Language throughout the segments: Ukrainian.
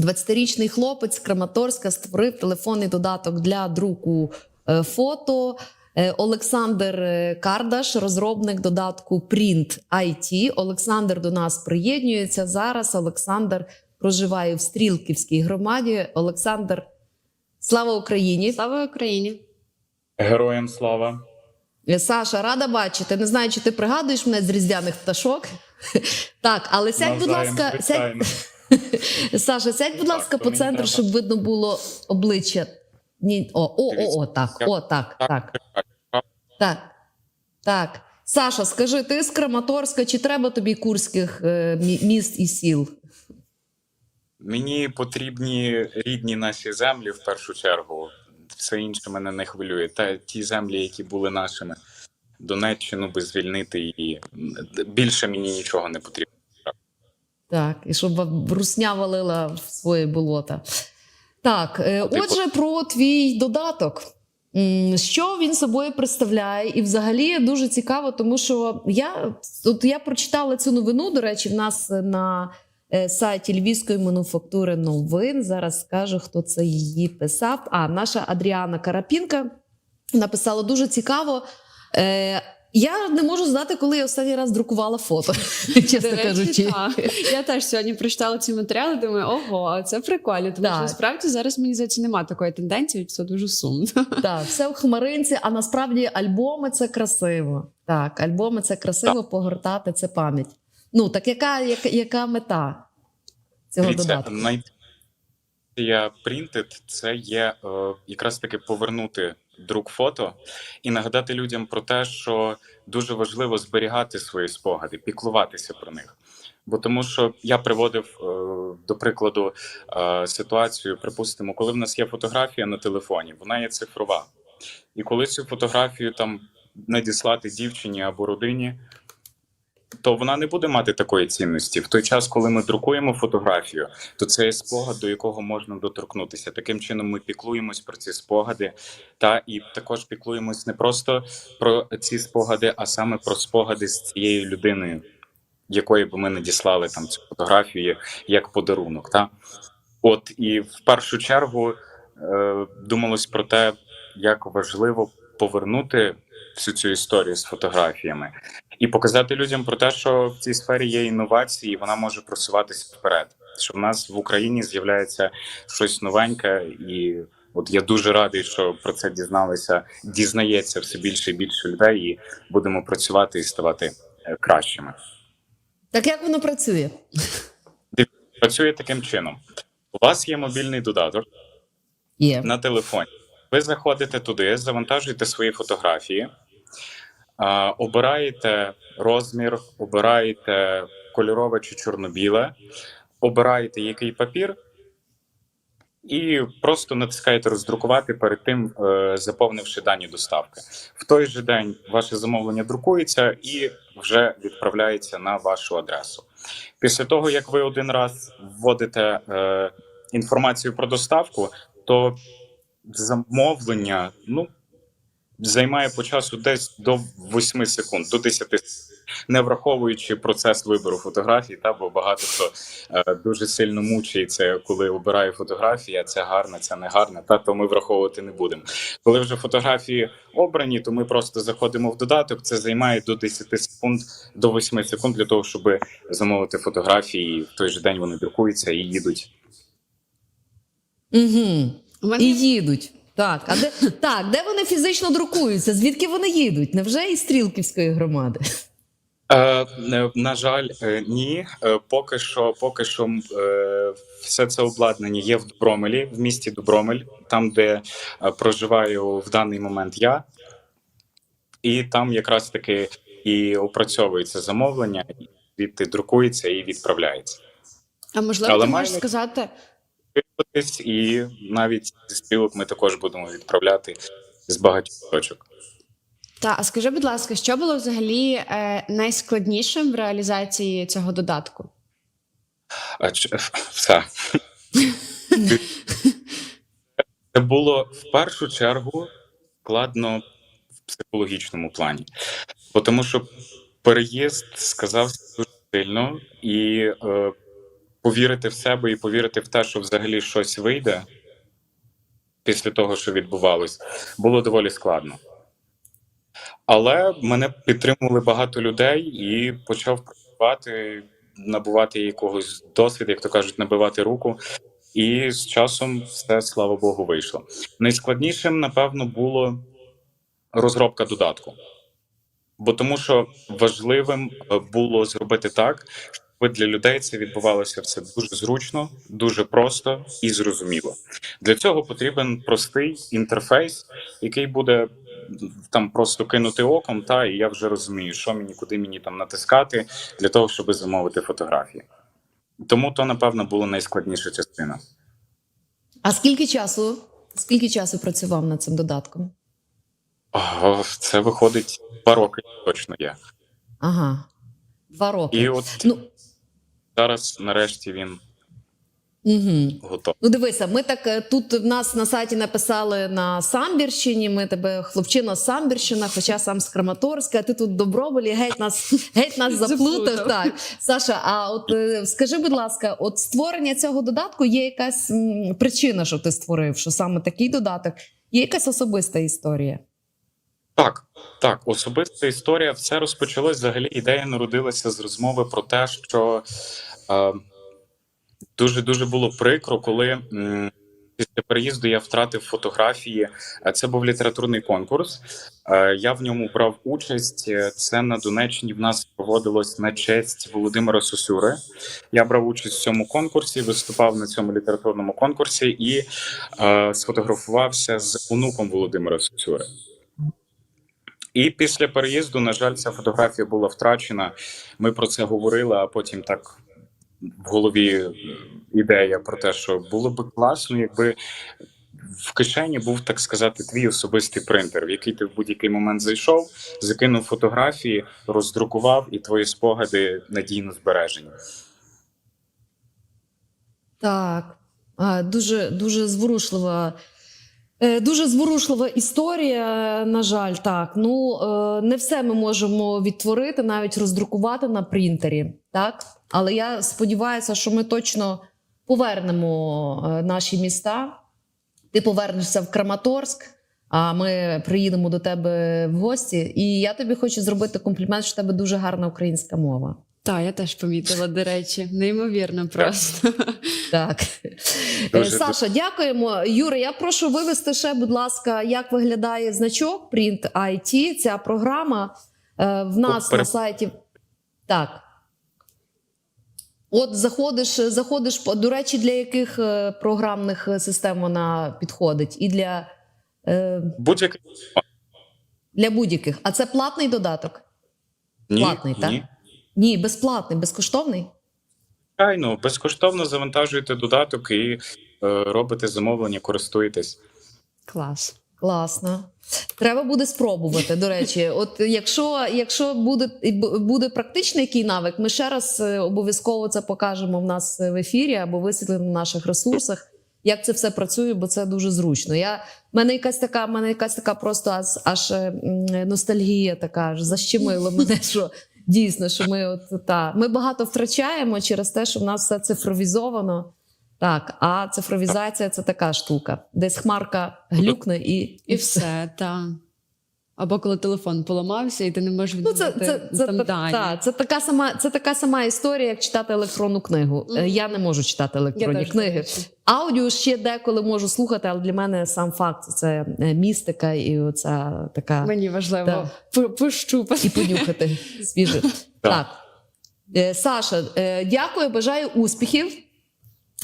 20-річний хлопець з Краматорська створив телефонний додаток для друку е, фото. Е, Олександр е, Кардаш, розробник додатку Print IT. Олександр до нас приєднується зараз. Олександр проживає в Стрілківській громаді. Олександр, слава Україні! Слава Україні! Героям слава. Саша, рада бачити. Не знаю, чи ти пригадуєш мене з різдвяних пташок. Так, але сядь, будь ласка, сядь. Саша, сядь, будь ласка, по центру, щоб видно було обличчя. Ні, о, о, о, о, так, о, так, Так, так, так. Саша, скажи, ти з Краматорська, чи треба тобі курських е, міст і сіл? Мені потрібні рідні наші землі в першу чергу. Все інше мене не хвилює. Та ті землі, які були нашими, Донеччину би звільнити і більше мені нічого не потрібно. Так, і щоб русня валила в своє болота. Так, е, отже, про твій додаток. Що він собою представляє? І взагалі дуже цікаво, тому що я, от я прочитала цю новину. До речі, в нас на е, сайті Львівської мануфактури новин. Зараз скажу, хто це її писав. А наша Адріана Карапінка написала дуже цікаво. Я не можу знати, коли я останній раз друкувала фото, чесно речі, кажучи. так. Я теж сьогодні прочитала ці матеріали, думаю, ого, це прикольно. Тому Так. що насправді зараз мені здається немає такої тенденції, це дуже сумно. Так, все в хмаринці, а насправді альбоми це красиво. Так, альбоми це красиво, погортати це пам'ять. Ну, так яка, яка, яка мета цього додатку? найцінніше принтед це є е, якраз таки повернути друк фото і нагадати людям про те, що дуже важливо зберігати свої спогади, піклуватися про них. Бо тому, що я приводив е, до прикладу е, ситуацію, припустимо, коли в нас є фотографія на телефоні, вона є цифрова. І коли цю фотографію там надіслати дівчині або родині, то вона не буде мати такої цінності. В той час, коли ми друкуємо фотографію, то це є спогад, до якого можна доторкнутися. Таким чином, ми піклуємось про ці спогади, та і також піклуємось не просто про ці спогади, а саме про спогади з цією людиною, якої би ми надіслали там цю фотографію як подарунок. Та? От і в першу чергу е, думалось про те, як важливо повернути всю цю історію з фотографіями і показати людям про те, що в цій сфері є інновації, і вона може просуватися вперед. Що в нас в Україні з'являється щось новеньке, і от я дуже радий, що про це дізналися, дізнається все більше і більше людей, і будемо працювати і ставати е, кращими. Так як воно працює? Працює таким чином: у вас є мобільний додаток Є. на телефоні. Ви заходите туди, завантажуєте свої фотографії, обираєте розмір, обираєте кольорове чи чорно-біле, обираєте який папір, і просто натискаєте роздрукувати перед тим, е, заповнивши дані доставки. В той же день ваше замовлення друкується і вже відправляється на вашу адресу. Після того, як ви один раз вводите е, інформацію про доставку, то замовлення ну, займає по часу десь до 8 секунд, до 10 секунд, не враховуючи процес вибору фотографій, та бо багато хто е, дуже сильно мучається, коли обирає фотографії, а це гарна, це не гарна, та то ми враховувати не будемо. Коли вже фотографії обрані, то ми просто заходимо в додаток. Це займає до 10 секунд, до 8 секунд для того, щоб замовити фотографії. і В той же день вони друкуються і їдуть. Угу. І їдуть. Так, а де, так, де вони фізично друкуються? Звідки вони їдуть? Невже із Стрілківської громади? Е, е, на жаль, е, ні. Е, поки що, поки що е, все це обладнання є в Добромелі, в місті Добромель, там, де е, проживаю в даний момент я, і там якраз таки і опрацьовується замовлення, і звідти друкується і відправляється. а можливо, Але ти можеш сказати, Десь І навіть зі стрілок ми також будемо відправляти з багатьох точок. та а скажи, будь ласка, що було взагалі е, найскладнішим в реалізації цього додатку? А ч- все. Це було в першу чергу складно в психологічному плані, тому що переїзд сказався дуже сильно, і е, повірити в себе і повірити в те, що взагалі щось вийде після того, що відбувалось, було доволі складно. Але мене підтримували багато людей і почав працювати, набувати якогось досвіду, як то кажуть, набивати руку. І з часом все, слава Богу, вийшло. Найскладнішим, напевно, було розробка додатку. Бо тому що важливим е, було зробити так, щоб для людей це відбувалося все дуже зручно, дуже просто і зрозуміло. Для цього потрібен простий інтерфейс, який буде там просто кинути оком, та і я вже розумію, що мені, куди мені там натискати для того, щоб замовити фотографії. Тому то, напевно, була найскладніша частина. А скільки часу? Скільки часу працював над цим додатком? О, Це виходить два роки точно є. Ага. Два роки. І от Ну, зараз, нарешті, він угу. готовий. Ну, дивися, ми так е, тут в нас на сайті написали на Самбірщині. Ми тебе хлопчина з Самбірщина, хоча сам з Краматорська, ти тут в Доброболі, геть нас геть нас заплутав. Так, Саша, а от е, скажи, будь ласка, от створення цього додатку є якась м, причина, що ти створив, що саме такий додаток? Є якась особиста історія? Так, так, особиста історія. Все розпочалось. Взагалі ідея народилася з розмови про те, що е, дуже дуже було прикро, коли м, після переїзду я втратив фотографії. Е, Це був літературний конкурс. Е, Я в ньому брав участь. Е, Це на Донеччині в нас проводилось на честь Володимира Сосюри. Я брав участь в цьому конкурсі, виступав на цьому літературному конкурсі і е, сфотографувався з онуком Володимира Сосюри. І після переїзду, на жаль, ця фотографія була втрачена. Ми про це говорили, а потім так в голові е, ідея про те, що було би класно, якби в кишені був, так сказати, твій особистий принтер, в який ти в будь-який момент зайшов, закинув фотографії, роздрукував, і твої спогади надійно збережені. Так, дуже, дуже зворушлива. Е, Дуже зворушлива історія, на жаль, так. Ну е, не все ми можемо відтворити, навіть роздрукувати на принтері, так. Але я сподіваюся, що ми точно повернемо е, наші міста. Ти повернешся в Краматорськ, а ми приїдемо до тебе в гості. І я тобі хочу зробити комплімент, що в тебе дуже гарна українська мова. Так, я теж помітила, до речі, неймовірно просто. Так. Дуже Е, Саша, дякуємо. Юра, я прошу вивести ще, будь ласка, як виглядає значок Print IT, ця програма е, в нас пере- на сайті. Так. От заходиш, заходиш, до речі, для яких е, програмних систем вона підходить? І для, е, Будь-який для будь-яких. А це платний додаток? ні, Платний, так? Ні. Безплатний, безкоштовний. Звичайно, безкоштовно завантажуєте додаток і е, робите замовлення, користуєтесь. Клас. Класно. Треба буде спробувати. До речі, от якщо, якщо буде, буде практичний який навик, ми ще раз е, обов'язково це покажемо в нас в ефірі або висвітлимо на наших ресурсах. Як це все працює, бо це дуже зручно. Я в мене якась така, в мене якась така просто аж, аж е, ностальгія така аж защемила мене, що дійсно, що ми от та ми багато втрачаємо через те, що в нас все цифровізовано. Так, а цифровізація це така штука. Десь хмарка глюкне і, І все, так. Або коли телефон поламався, і ти не можеш Ну, це, це, це, там та- дані. та, це, така сама, це така сама історія, як читати електронну книгу. Мгм. Я не можу читати електронні до книги. Аудіо ще деколи можу слухати, але для мене сам факт це е, містика і оця така Мені важливо пощупати. і понюхати свіже. Так. Е, Саша, дякую, бажаю успіхів.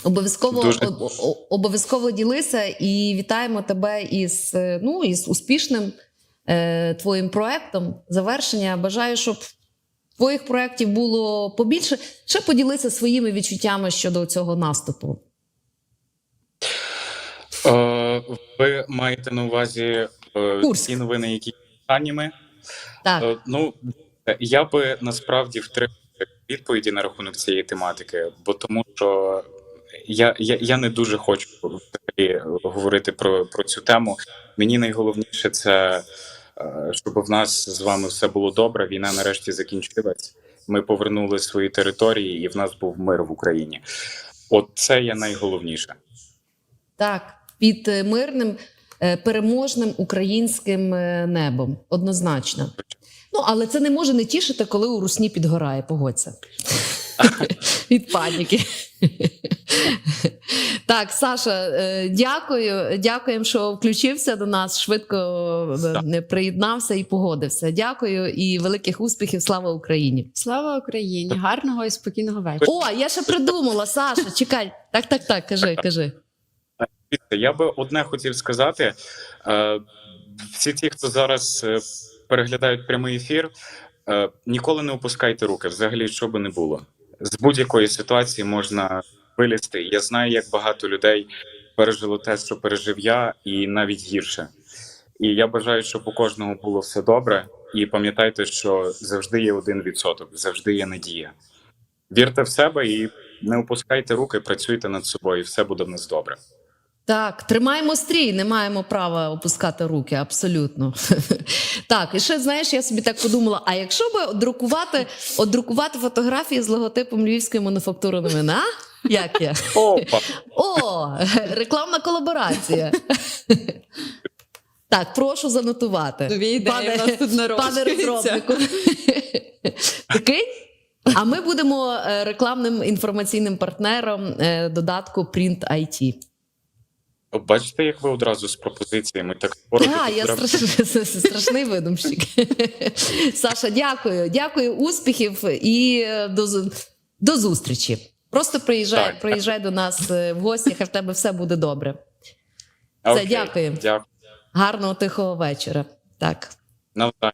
Обов'язково Дуже. об- о- обов'язково ділися і вітаємо тебе із, ну, із успішним е, твоїм проектом. Завершення. Бажаю, щоб твоїх проєктів було побільше. Ще поділися своїми відчуттями щодо цього наступу. Е, ви маєте на увазі е, ті новини, які останніми? Так, Е, Ну я би насправді втримав відповіді на рахунок цієї тематики, бо тому що я, я, я не дуже хочу взагалі говорити про, про цю тему. Мені найголовніше це е, щоб в нас з вами все було добре. Війна нарешті закінчилась, ми повернули свої території, і в нас був мир в Україні. От це є найголовніше. Так, під е, мирним, е, переможним українським небом. Однозначно. Ну, але це не може не тішити, коли у русні підгорає, погодься. Від паніки. Так, Саша, е, дякую. Дякуємо, що включився до нас, швидко е, приєднався і погодився. Дякую і великих успіхів. Слава Україні! Слава Україні! Гарного і спокійного вечора. О, я ще придумала, Саша. Чекай. Так, так, так, кажи, кажи. Я би одне хотів сказати: Е, всі ті, хто зараз переглядають прямий ефір, ніколи не опускайте руки, взагалі, що би не було. З будь-якої ситуації можна вилізти. Я знаю, як багато людей пережило те, що пережив я, і навіть гірше. І я бажаю, щоб у кожного було все добре. І пам'ятайте, що завжди є один відсоток, завжди є надія. Вірте в себе і не опускайте руки, працюйте над собою, і все буде в нас добре. Так, тримаємо стрій, не маємо права опускати руки, абсолютно. Так, і ще знаєш, я собі так подумала: а якщо би друкувати, от друкувати фотографії з логотипом львівської мануфактури новин, а? Як я? Опа! О, рекламна колаборація. Так, прошу занотувати. Нові ідеї в нас тут пане розробнику. Такий? А ми будемо е, рекламним інформаційним партнером е, додатку Print IT. Бачите, як ви одразу з пропозиціями так Так, таки я треба- страш... страшний видумщик. Саша, дякую. Дякую, успіхів і е, до, до зустрічі. Просто приїжджай, Так. приїжджай до нас е, в гості, хай в тебе все буде добре. Все, Окей, дякую. Дякую. Гарного тихого вечора. Так. Навзаєм.